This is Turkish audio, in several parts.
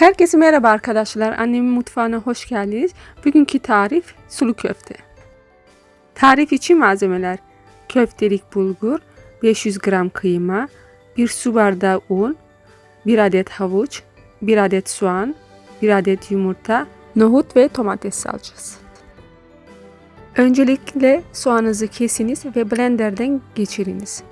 Herkese merhaba arkadaşlar. Annemin mutfağına hoş geldiniz. Bugünkü tarif sulu köfte. Tarif için malzemeler. Köftelik bulgur, 500 gram kıyma, 1 su bardağı un, 1 adet havuç, 1 adet soğan, 1 adet yumurta, nohut ve domates salçası. Öncelikle soğanınızı kesiniz ve blenderden geçiriniz.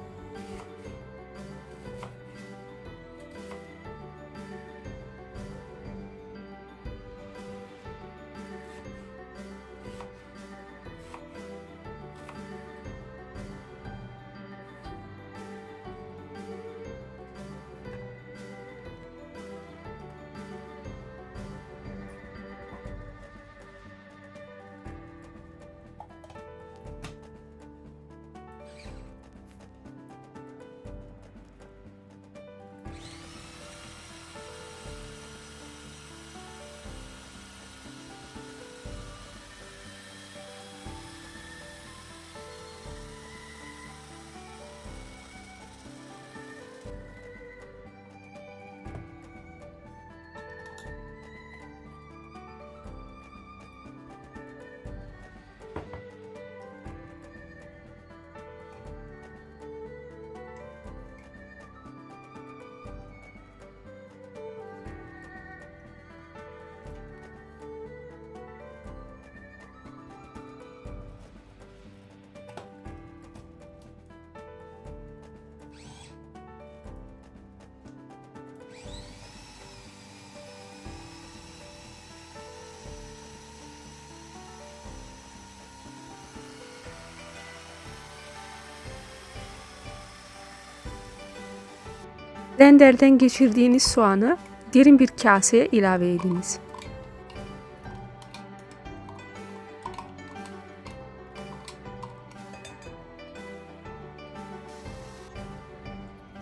Blenderden geçirdiğiniz soğanı derin bir kaseye ilave ediniz.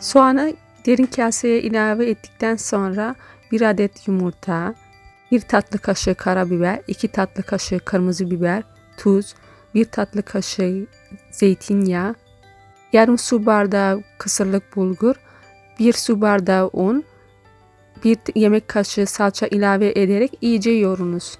Soğanı derin kaseye ilave ettikten sonra bir adet yumurta, bir tatlı kaşığı karabiber, iki tatlı kaşığı kırmızı biber, tuz, bir tatlı kaşığı zeytinyağı, yarım su bardağı kısırlık bulgur, 1 su bardağı un, 1 yemek kaşığı salça ilave ederek iyice yoğurunuz.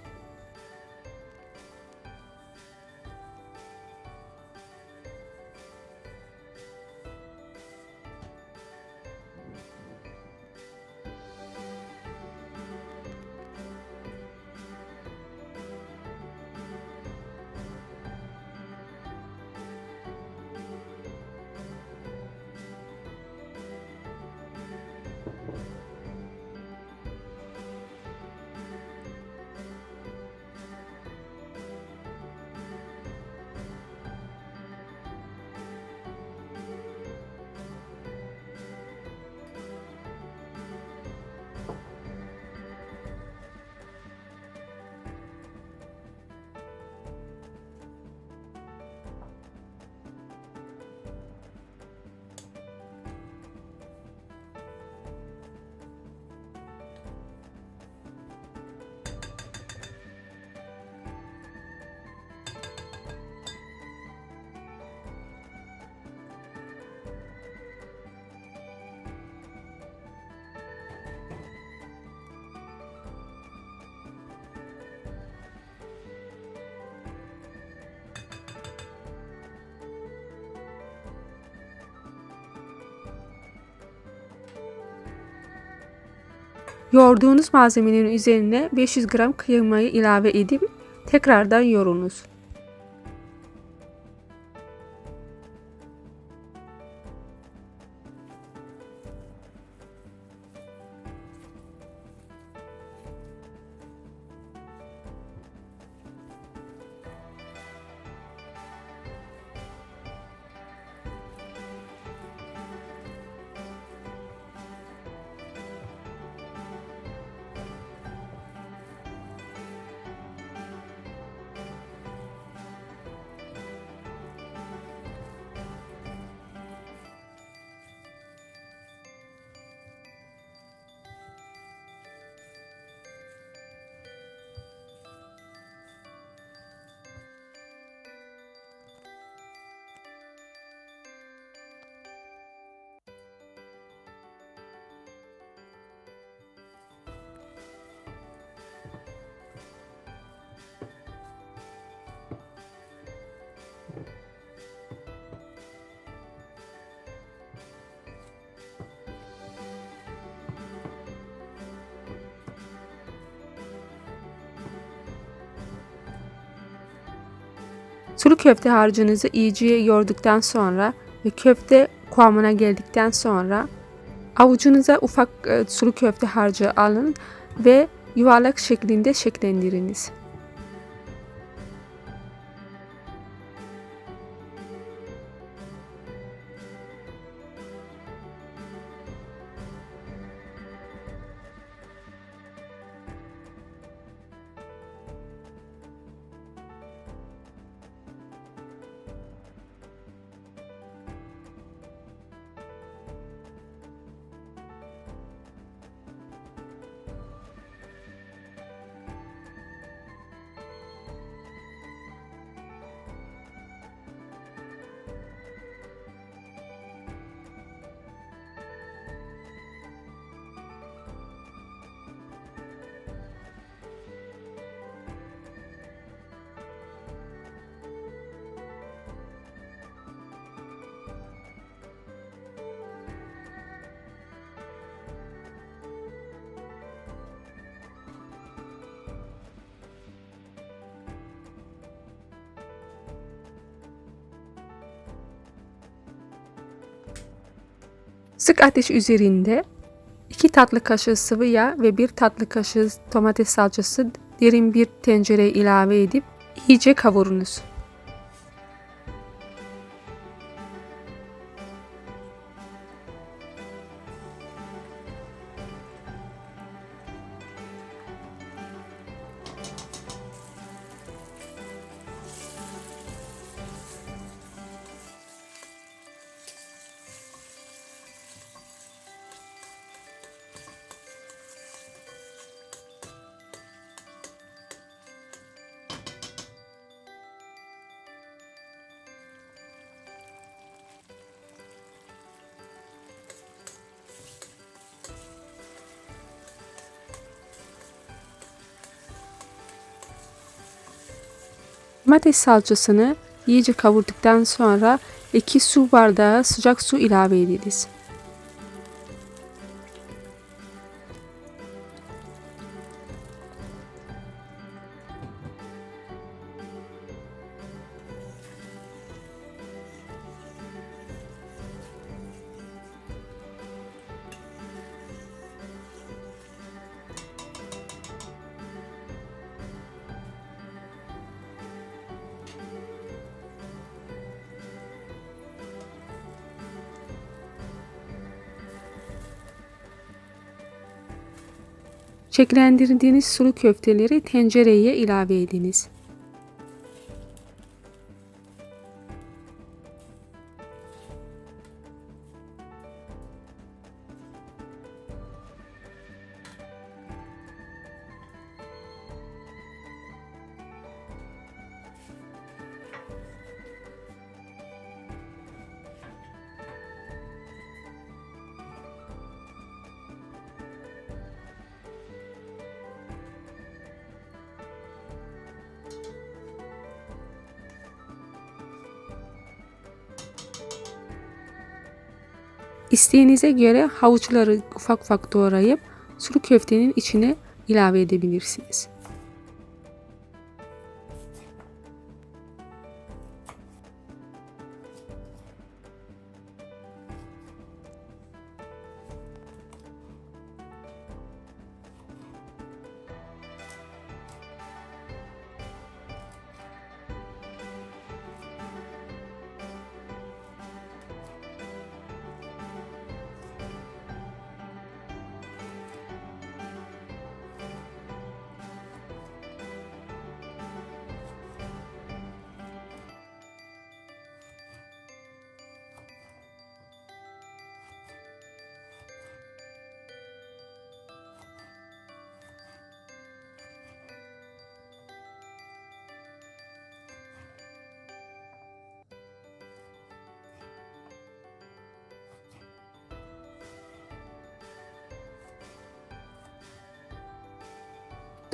Yoğurduğunuz malzemenin üzerine 500 gram kıymayı ilave edip tekrardan yoğurunuz. Sulu köfte harcınızı iyice yoğurduktan sonra ve köfte kıvamına geldikten sonra avucunuza ufak e, sulu köfte harcı alın ve yuvarlak şeklinde şeklendiriniz. Sık ateş üzerinde 2 tatlı kaşığı sıvı yağ ve 1 tatlı kaşığı domates salçası derin bir tencereye ilave edip iyice kavurunuz. Domates salçasını iyice kavurduktan sonra 2 su bardağı sıcak su ilave ediniz. Şekillendirdiğiniz sulu köfteleri tencereye ilave ediniz. İsteğinize göre havuçları ufak ufak doğrayıp sulu köftenin içine ilave edebilirsiniz.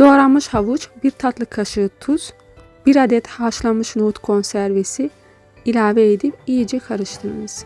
Doğranmış havuç, 1 tatlı kaşığı tuz, 1 adet haşlanmış nohut konservesi ilave edip iyice karıştırınız.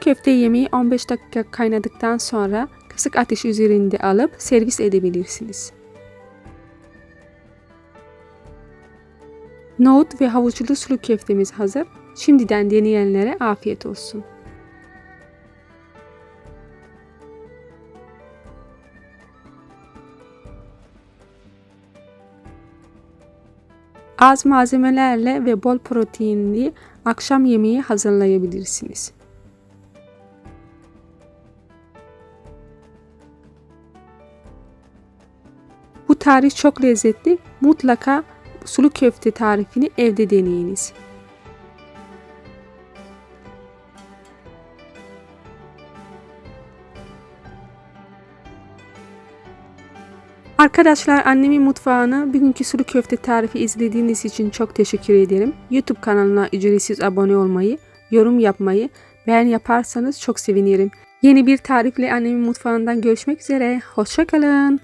Köfte yemeği 15 dakika kaynadıktan sonra kısık ateş üzerinde alıp servis edebilirsiniz. Nohut ve havuçlu sulu köftemiz hazır. Şimdiden deneyenlere afiyet olsun. Az malzemelerle ve bol proteinli akşam yemeği hazırlayabilirsiniz. Tarif çok lezzetli. Mutlaka sulu köfte tarifini evde deneyiniz. Arkadaşlar annemin mutfağına bugünkü sulu köfte tarifi izlediğiniz için çok teşekkür ederim. YouTube kanalına ücretsiz abone olmayı, yorum yapmayı, beğen yaparsanız çok sevinirim. Yeni bir tarifle annemin mutfağından görüşmek üzere. Hoşçakalın.